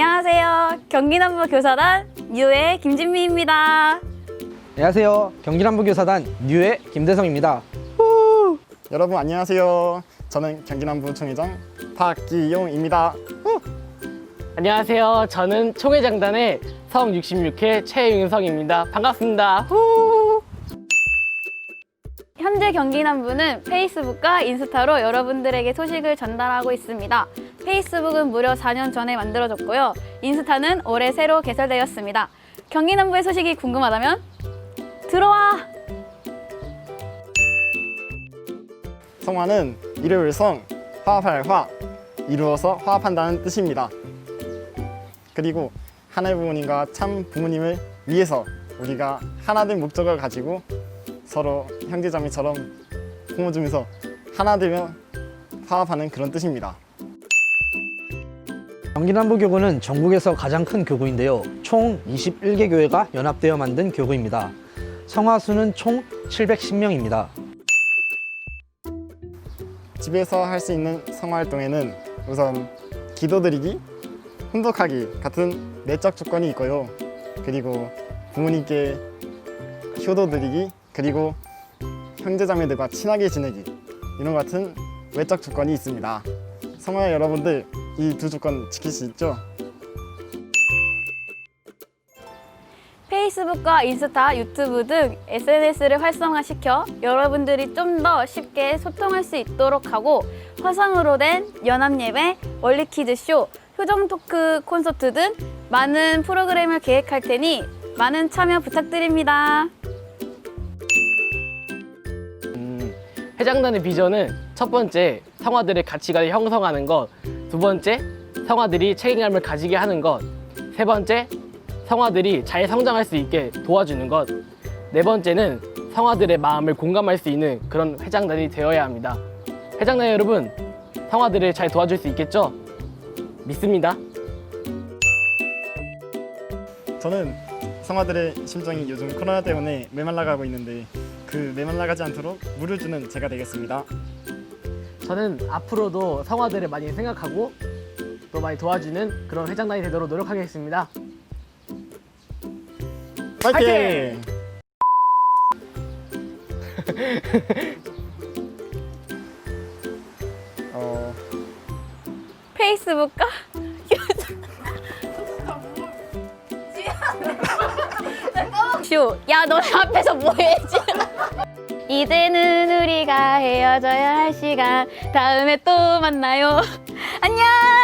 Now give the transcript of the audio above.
안녕하세요. 경기남부 교사단 유의 김진미입니다. 안녕하세요. 경기남부교사단 뉴의 김대성입니다. 여러분 안녕하세요. 저는 경기남부 총회장 박기용입니다. 안녕하세요. 저는 총회장단의 성 66회 최윤성입니다. 반갑습니다. 후! 현재 경기남부는 페이스북과 인스타로 여러분들에게 소식을 전달하고 있습니다. 페이스북은 무려 4년 전에 만들어졌고요. 인스타는 올해 새로 개설되었습니다. 경기남부의 소식이 궁금하다면 들어와! 성화는 일요일 성, 화합할 화, 이루어서 화합한다는 뜻입니다. 그리고 하나의 부모님과 참 부모님을 위해서 우리가 하나된 목적을 가지고 서로 형제자매처럼 품어주면서 하나 되며 화합하는 그런 뜻입니다. 경기남부교구는 전국에서 가장 큰 교구인데요. 총 21개 교회가 연합되어 만든 교구입니다. 성화수는 총 710명입니다. 집에서 할 수 있는 성화활동에는 우선 기도드리기, 혼독하기 같은 내적 조건이 있고요. 그리고 부모님께 효도드리기, 그리고 형제자매들과 친하게 지내기 이런 것 같은 외적 조건이 있습니다. 성화 여러분들 이 두 조건 지킬 수 있죠? 페이스북과 인스타, 유튜브 등 SNS를 활성화시켜 여러분들이 좀 더 쉽게 소통할 수 있도록 하고 화상으로 된 연합예배, 원리퀴즈쇼, 효정 토크 콘서트 등 많은 프로그램을 계획할 테니 많은 참여 부탁드립니다. 음, 회장단의 비전은 첫 번째, 성화들의 가치관을 형성하는 것. 두 번째, 성화들이 책임감을 가지게 하는 것. 세 번째, 성화들이 잘 성장할 수 있게 도와주는 것. 네 번째는 성화들의 마음을 공감할 수 있는 그런 회장단이 되어야 합니다. 회장단 여러분, 성화들을 잘 도와줄 수 있겠죠? 믿습니다. 저는 성화들의 심정이 요즘 코로나 때문에 메말라가고 있는데 그 메말라가지 않도록 물을 주는 제가 되겠습니다. 저는 앞으로도 성화들을 많이 생각하고 또 많이 도와주는 그런 회장단이 되도록 노력하겠습니다. 파이팅! 어, 페이스북과 쇼. 야, 너 앞에서 뭐해, 지금? 이제는 우리가 헤어져야 할 시간. 다음에 또 만나요. 안녕!